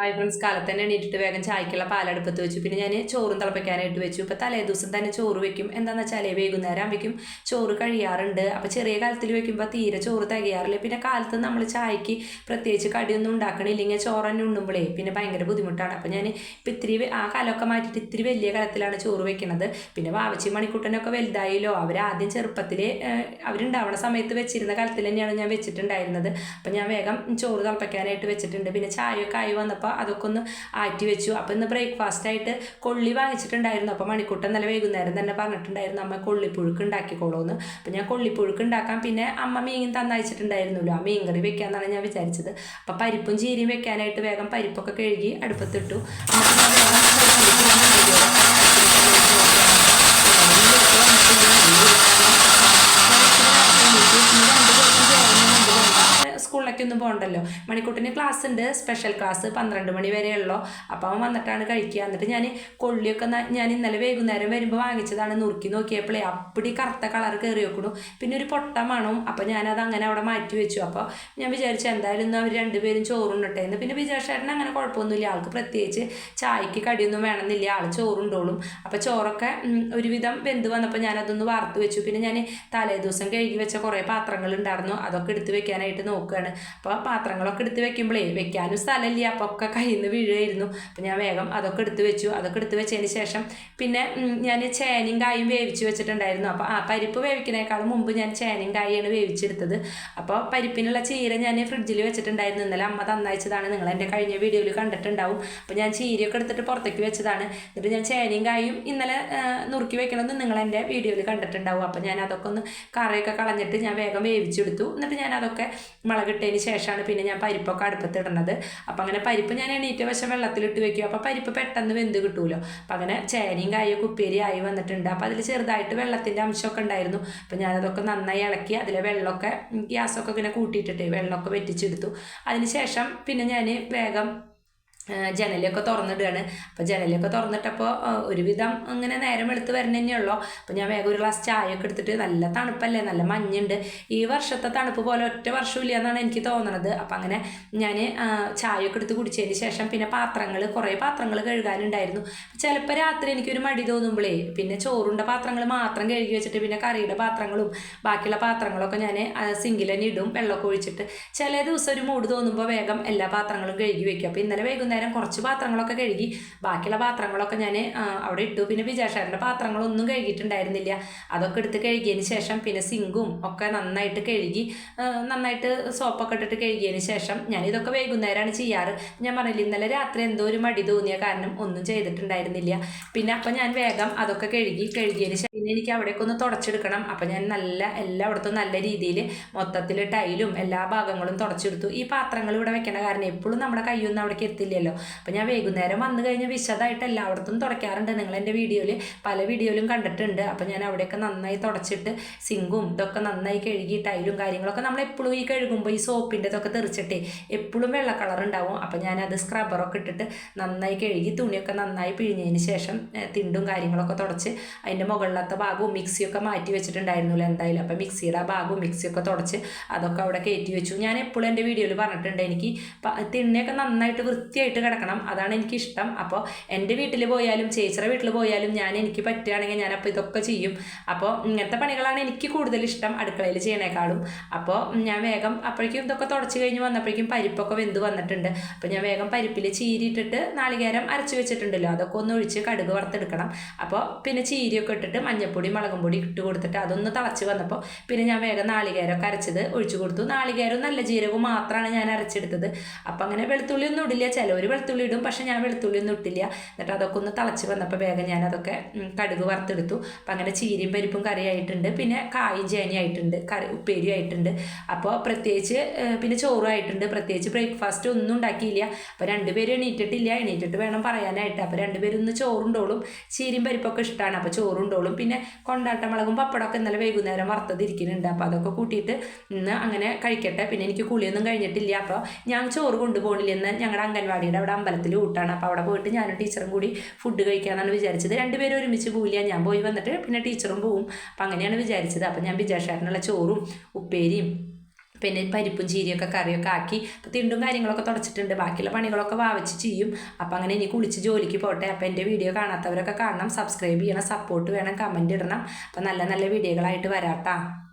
Hi friends കാലത്ത് തന്നെ എണീറ്റിട്ട് വേഗം ചായക്കുള്ള പാലടുപ്പത്ത് വെച്ചു. പിന്നെ ഞാൻ ചോറും തിളപ്പിക്കാനായിട്ട് വെച്ചു. ഇപ്പോൾ തലേ ദിവസം തന്നെ ചോറ് വെക്കും. എന്താണെന്ന് വെച്ചാൽ വൈകുന്നേരം ആകുമ്പോഴേക്കും ചോറ് കഴിയാറുണ്ട്. അപ്പോൾ ചെറിയ കാലത്തിൽ വെക്കുമ്പോൾ തീരെ ചോറ് തികയാറില്ല. പിന്നെ കാലത്ത് നമ്മൾ ചായക്ക് പ്രത്യേകിച്ച് കടിയൊന്നും ഉണ്ടാക്കണില്ലെങ്കിൽ ചോറ് തന്നെ ഉണ്ണുമ്പോഴേ പിന്നെ ഭയങ്കര ബുദ്ധിമുട്ടാണ്. അപ്പോൾ ഞാൻ ഇപ്പം ഇത്തിരി ആ കാലമൊക്കെ മാറ്റിയിട്ട് ഇത്തിരി വലിയ കാലത്തിലാണ് ചോറ് വെക്കുന്നത് പിന്നെ വാവച്ചി മണിക്കുട്ടനൊക്കെ വലുതായില്ലോ. അവർ ആദ്യം ചെറുപ്പത്തിൽ അവരുണ്ടാവണ സമയത്ത് വെച്ചിരുന്ന കാലത്തിൽ തന്നെയാണ് ഞാൻ വെച്ചിട്ടുണ്ടായിരുന്നത്. അപ്പോൾ ഞാൻ വേഗം ചോറ് തിളപ്പിക്കാനായിട്ട് വെച്ചിട്ടുണ്ട്. പിന്നെ ചായയൊക്കെ ആയി വന്നപ്പോൾ അതൊക്കെ ഒന്ന് ആറ്റി വെച്ചു. അപ്പോൾ ഇന്ന് ബ്രേക്ക്ഫാസ്റ്റ് ആയിട്ട് കൊള്ളി വാങ്ങിച്ചിട്ടുണ്ടായിരുന്നു. അപ്പോൾ മണിക്കൂട്ടം നല്ല വൈകുന്നേരം തന്നെ പറഞ്ഞിട്ടുണ്ടായിരുന്നു അമ്മ കൊള്ളിപ്പുഴുക്ക് ഉണ്ടാക്കിക്കോളൂന്ന്. അപ്പോൾ ഞാൻ കൊള്ളിപ്പുഴുക്ക് ഉണ്ടാക്കാൻ പിന്നെ അമ്മ മീൻ തന്നയച്ചിട്ടുണ്ടായിരുന്നല്ലോ. ആ മീൻ കറി വെക്കാന്നാണ് ഞാൻ വിചാരിച്ചത്. അപ്പോൾ പരിപ്പും ചീരിയും വെക്കാനായിട്ട് വേഗം പരിപ്പൊക്കെ കഴുകി അടുപ്പത്തിട്ടു എന്നിട്ട് ഞാൻ വേഗം സ്കൂളിലൊക്കെ ഒന്നും പോകണ്ടല്ലോ മണിക്കൂട്ടിന് ക്ലാസ് ഉണ്ട്. സ്പെഷ്യൽ ക്ലാസ് പന്ത്രണ്ട് മണി വരെയുള്ളൂ അപ്പോൾ അവൻ വന്നിട്ടാണ് കഴിക്കുക. എന്നിട്ട് ഞാൻ കൊള്ളിയൊക്കെ ഞാൻ ഇന്നലെ വൈകുന്നേരം വരുമ്പോൾ വാങ്ങിച്ചതാണ് നുറുക്കി നോക്കിയപ്പോഴേ അപ്പടി കറുത്ത കളർ കയറി വെക്കണു. പിന്നെ ഒരു പൊട്ട മണവും. അപ്പോൾ ഞാനത് അങ്ങനെ അവിടെ മാറ്റി വെച്ചു. അപ്പോൾ ഞാൻ വിചാരിച്ചു എന്തായാലും ഇന്ന് അവർ രണ്ടുപേരും ചോറുണ്ടട്ടെ എന്ന്. പിന്നെ വിജയശേട്ടൻ അങ്ങനെ കുഴപ്പമൊന്നുമില്ല. ആൾക്ക് പ്രത്യേകിച്ച് ചായക്ക് കടിയൊന്നും വേണമെന്നില്ല. ആൾ ചോറുണ്ടോളും. അപ്പോൾ ചോറൊക്കെ ഒരുവിധം വെന്ത് വന്നപ്പോൾ ഞാനതൊന്ന് വാർത്ത് വെച്ചു. പിന്നെ ഞാൻ തലേ ദിവസം കഴുകി വെച്ച കുറേ പാത്രങ്ങൾ ഉണ്ടായിരുന്നു. അതൊക്കെ എടുത്ത് വെക്കാനായിട്ട് നോക്കുകയാണ്. അപ്പോൾ ആ പാത്രങ്ങളൊക്കെ എടുത്ത് വെക്കുമ്പോഴേ വെക്കാനും സ്ഥലമില്ല. അപ്പം ഒക്കെ കയ്യിൽ നിന്ന് വീഴുമായിരുന്നു അപ്പം ഞാൻ വേഗം അതൊക്കെ എടുത്ത് വെച്ചു. അതൊക്കെ എടുത്ത് വെച്ചതിന് ശേഷം പിന്നെ ഞാൻ ചേനയും കായും വേവിച്ച് വെച്ചിട്ടുണ്ടായിരുന്നു. അപ്പോൾ ആ പരിപ്പ് വേവിക്കുന്നതിനേക്കാളും മുമ്പ് ഞാൻ ചേനയും കായാണ് വേവിച്ചെടുത്തത്. അപ്പോൾ പരിപ്പിനുള്ള ചീര ഞാൻ ഫ്രിഡ്ജിൽ വെച്ചിട്ടുണ്ടായിരുന്നു. ഇന്നലെ അമ്മ തന്നയച്ചതാണ്. നിങ്ങൾ എന്റെ കഴിഞ്ഞ വീഡിയോയിൽ കണ്ടിട്ടുണ്ടാവും. അപ്പോൾ ഞാൻ ചീരയൊക്കെ എടുത്തിട്ട് പുറത്തേക്ക് വെച്ചതാണ്. എന്നിട്ട് ഞാൻ ചേനയും കായും ഇന്നലെ നുറുക്കി വെക്കണമെന്ന് നിങ്ങൾ എന്റെ വീഡിയോയിൽ കണ്ടിട്ടുണ്ടാവും. അപ്പോൾ ഞാൻ അതൊക്കെ ഒന്ന് കറിയൊക്കെ കളഞ്ഞിട്ട് ഞാൻ വേഗം വേവിച്ചെടുത്തു. എന്നിട്ട് ഞാൻ അതൊക്കെ മുളകിട്ടതിന് ശേഷമാണ് പിന്നെ ഞാൻ പരിപ്പൊക്കെ അടുപ്പത്ത് ഇടണത്. അപ്പം അങ്ങനെ പരിപ്പ് ഞാൻ എണീറ്റ വശം വെള്ളത്തിലിട്ട് വെക്കും. അപ്പോൾ പരിപ്പ് പെട്ടെന്ന് വെന്ത് കിട്ടുമല്ലോ അപ്പം അങ്ങനെ ചേനയും കായൊക്കെ കുപ്പേരി ആയി വന്നിട്ടുണ്ട്. അപ്പോൾ അതിൽ ചെറുതായിട്ട് വെള്ളത്തിന്റെ അംശമൊക്കെ ഉണ്ടായിരുന്നു. അപ്പം ഞാനതൊക്കെ നന്നായി ഇളക്കി അതിലെ വെള്ളമൊക്കെ ഗ്യാസൊക്കെ ഇങ്ങനെ കൂട്ടിയിട്ടിട്ട് വെള്ളമൊക്കെ വെറ്റിച്ചെടുത്തു. അതിന് ശേഷം പിന്നെ ഞാൻ വേഗം ജനലൊക്കെ തുറന്നിടുകയാണ്. അപ്പോൾ ജനലൊക്കെ തുറന്നിട്ടപ്പോൾ ഒരുവിധം അങ്ങനെ നേരം എടുത്ത് വരണേ ഉള്ളൂ. അപ്പോൾ ഞാൻ വേഗം ഒരു ഗ്ലാസ് ചായയൊക്കെ എടുത്തിട്ട് നല്ല തണുപ്പല്ലേ നല്ല മഞ്ഞുണ്ട്. ഈ വർഷത്തെ തണുപ്പ് പോലെ ഒറ്റ വർഷമില്ല എന്നാണ് എനിക്ക് തോന്നണത്. അപ്പം അങ്ങനെ ഞാൻ ചായയൊക്കെ എടുത്ത് കുടിച്ചതിന് ശേഷം പിന്നെ പാത്രങ്ങൾ കുറേ പാത്രങ്ങൾ കഴുകാനുണ്ടായിരുന്നു. ചിലപ്പോൾ രാത്രി എനിക്കൊരു മടി തോന്നുമ്പോഴേ പിന്നെ ചോറുണ്ട പാത്രങ്ങൾ മാത്രം കഴുകി വെച്ചിട്ട് പിന്നെ കറിയുടെ പാത്രങ്ങളും ബാക്കിയുള്ള പാത്രങ്ങളൊക്കെ ഞാൻ സിങ്കിൽ തന്നെ ഇടും വെള്ളമൊക്കെ ഒഴിച്ചിട്ട്. ചില ദിവസം ഒരു മൂട് തോന്നുമ്പോൾ വേഗം എല്ലാ പാത്രങ്ങളും കഴുകി വയ്ക്കും അപ്പോൾ ഇന്നലെ വൈകുന്നേരം കുറച്ച് പാത്രങ്ങളൊക്കെ കഴുകി. ബാക്കിയുള്ള പാത്രങ്ങളൊക്കെ ഞാൻ അവിടെ ഇട്ടു. പിന്നെ വിജയശാരന്റെ പാത്രങ്ങളൊന്നും കഴുകിയിട്ടുണ്ടായിരുന്നില്ല. അതൊക്കെ എടുത്ത് കഴുകിയതിന് ശേഷം പിന്നെ സിങ്കും ഒക്കെ നന്നായിട്ട് കഴുകി നന്നായിട്ട് സോപ്പൊക്കെ ഇട്ടിട്ട് കഴുകിയതിന് ശേഷം ഞാൻ ഇതൊക്കെ വൈകുന്നേരമാണ് ചെയ്യാറ്. ഞാൻ പറഞ്ഞില്ല ഇന്നലെ രാത്രി എന്തോ ഒരു മടി തോന്നിയ കാരണം ഒന്നും ചെയ്തിട്ടുണ്ടായിരുന്നില്ല. പിന്നെ അപ്പം ഞാൻ വേഗം അതൊക്കെ കഴുകി കഴുകിയതിന് പിന്നെ എനിക്ക് അവിടേക്ക് ഒന്ന് തുടച്ചെടുക്കണം. അപ്പം ഞാൻ നല്ല എല്ലായിടത്തും നല്ല രീതിയിൽ മൊത്തത്തിൽ ടൈലും എല്ലാ ഭാഗങ്ങളും തുടച്ചെടുത്തു. ഈ പാത്രങ്ങൾ ഇവിടെ വെക്കേണ്ട കാരണം എപ്പോഴും നമ്മുടെ കൈയൊന്നും അവിടേക്ക് എത്തില്ലല്ലോ. അപ്പം ഞാൻ വൈകുന്നേരം വന്നു കഴിഞ്ഞാൽ വിശദമായിട്ട് എല്ലായിടത്തും തുടയ്ക്കാറുണ്ട്. നിങ്ങൾ എന്റെ വീഡിയോയിൽ പല വീഡിയോയിലും കണ്ടിട്ടുണ്ട്. അപ്പം ഞാൻ അവിടെയൊക്കെ നന്നായി തുടച്ചിട്ട് സിങ്കും ഇതൊക്കെ നന്നായി കഴുകി ടൈലും കാര്യങ്ങളൊക്കെ നമ്മൾ എപ്പോഴും ഈ കഴുകുമ്പോൾ ഈ സോപ്പിന്റെ ഇതൊക്കെ തെറിച്ചിട്ടേ എപ്പോഴും വെള്ള കളർ ഉണ്ടാവും. അപ്പം ഞാനത് സ്ക്രബറൊക്കെ ഇട്ടിട്ട് നന്നായി കഴുകി തുണിയൊക്കെ നന്നായി പിഴിഞ്ഞതിന് ശേഷം തിണ്ടും കാര്യങ്ങളൊക്കെ തുടച്ച് അതിന്റെ മുകളിലത്തെ ഭാഗവും മിക്സിയൊക്കെ മാറ്റി വെച്ചിട്ടുണ്ടായിരുന്നില്ല എന്തായാലും. അപ്പം മിക്സിയുടെ ആ ഭാഗവും മിക്സിയൊക്കെ തുടച്ച് അതൊക്കെ അവിടെ കയറ്റി വെച്ചു. ഞാൻ എപ്പോഴും എന്റെ വീഡിയോയിൽ പറഞ്ഞിട്ടുണ്ട് എനിക്ക് തിണ്ണയൊക്കെ നന്നായിട്ട് വൃത്തിയായിട്ട് കിടക്കണം അതാണ് എനിക്കിഷ്ടം. അപ്പോൾ എന്റെ വീട്ടിൽ പോയാലും ചേച്ചിയുടെ വീട്ടിൽ പോയാലും ഞാൻ എനിക്ക് പറ്റുകയാണെങ്കിൽ ഞാനപ്പോൾ ഇതൊക്കെ ചെയ്യും. അപ്പോൾ ഇങ്ങനത്തെ പണികളാണ് എനിക്ക് കൂടുതൽ ഇഷ്ടം അടുക്കളയിൽ ചെയ്യണേക്കാളും. അപ്പോൾ ഞാൻ വേഗം അപ്പോഴേക്കും ഇതൊക്കെ തുടച്ച് കഴിഞ്ഞ് വന്നപ്പോഴേക്കും പരിപ്പൊക്കെ വെന്ത് വന്നിട്ടുണ്ട്. അപ്പോൾ ഞാൻ വേഗം പരിപ്പിൽ ചീരിയിട്ടിട്ട് നാളികേരം അരച്ച് വെച്ചിട്ടുണ്ടല്ലോ അതൊക്കെ ഒന്ന് ഒഴിച്ച് കടുക് വറുത്തെടുക്കണം. അപ്പോൾ പിന്നെ ചീരിയൊക്കെ ഇട്ടിട്ട് മഞ്ഞപ്പൊടി മുളകും പൊടി ഇട്ട് കൊടുത്തിട്ട് അതൊന്ന് തിളച്ച് വന്നപ്പോൾ പിന്നെ ഞാൻ വേഗം നാളികേരമൊക്കെ അരച്ചത് ഒഴിച്ചു കൊടുത്തു. നാളികേരവും നല്ല ജീരകവും മാത്രമാണ് ഞാൻ അരച്ചെടുത്തത്. അപ്പം അങ്ങനെ വെളുത്തുള്ളി ഒന്നും ഇടില്ല. ചിലവർ വെളുത്തുള്ളി ഇടും പക്ഷേ ഞാൻ വെളുത്തുള്ളി ഒന്നും ഇട്ടില്ല. എന്നിട്ട് അതൊക്കെ ഒന്ന് തിളച്ച് വന്നപ്പോൾ വേഗം ഞാൻ അതൊക്കെ കടുക് വറുത്തെടുത്തു. അപ്പം അങ്ങനെ ചീരയും പരിപ്പും കറിയായിട്ടുണ്ട്. പിന്നെ കായും ചേനയായിട്ടുണ്ട് കറി ഉപ്പേരി ആയിട്ടുണ്ട്. അപ്പോൾ പ്രത്യേകിച്ച് പിന്നെ ചോറും ആയിട്ടുണ്ട്. പ്രത്യേകിച്ച് ബ്രേക്ക്ഫാസ്റ്റ് ഒന്നും ഉണ്ടാക്കിയില്ല. അപ്പോൾ രണ്ടുപേരും എണീറ്റിട്ടില്ല. എണീറ്റിട്ട് വേണം പറയാനായിട്ട്. അപ്പോൾ രണ്ടുപേരും ഒന്ന് ചോറുണ്ടോളും. ചീരയും പരിപ്പൊക്കെ ഇഷ്ടമാണ് അപ്പോൾ ചോറുണ്ടോളും. പിന്നെ കൊണ്ടാട്ടമുളകും പപ്പടമൊക്കെ ഇന്നലെ വൈകുന്നേരം വറുത്തതിരിക്കുന്നുണ്ട്. അപ്പോൾ അതൊക്കെ കൂട്ടിയിട്ട് ഇന്ന് അങ്ങനെ കഴിക്കട്ടെ. പിന്നെ എനിക്ക് കുളിയൊന്നും കഴിഞ്ഞിട്ടില്ല. അപ്പോൾ ഞാൻ ചോറ് കൊണ്ടുപോകണില്ല എന്ന് ഞങ്ങളുടെ അംഗൻവാടിയുടെ അവിടെ അമ്പലത്തിൽ ഊട്ടാണ്. അപ്പോൾ അവിടെ പോയിട്ട് ഞാനും ടീച്ചറും കൂടി ഫുഡ് കഴിക്കാമെന്നാണ് വിചാരിച്ചത്. രണ്ടുപേരും ഒരുമിച്ച് പോവില്ല. ഞാൻ പോയി വന്നിട്ട് പിന്നെ ടീച്ചറും പോവും. അപ്പം അങ്ങനെയാണ് വിചാരിച്ചത്. അപ്പം ഞാൻ വിജയശേഖരനുള്ള ചോറും ഉപ്പേരിയും പിന്നെ പരിപ്പും ചീരിയൊക്കെ കറിയൊക്കെ ആക്കി അപ്പോൾ തിണ്ടും കാര്യങ്ങളൊക്കെ തുടച്ചിട്ടുണ്ട്. ബാക്കിയുള്ള പണികളൊക്കെ വാവച്ച് ചെയ്യും. അപ്പോൾ അങ്ങനെ ഇനി കുളിച്ച് ജോലിക്ക് പോട്ടെ. അപ്പോൾ എന്റെ വീഡിയോ കാണാത്തവരൊക്കെ കാണണം. സബ്സ്ക്രൈബ് ചെയ്യണം. സപ്പോർട്ട് വേണം. കമന്റ് ഇടണം. അപ്പോൾ നല്ല നല്ല വീഡിയോകളായിട്ട് വരാട്ടാ.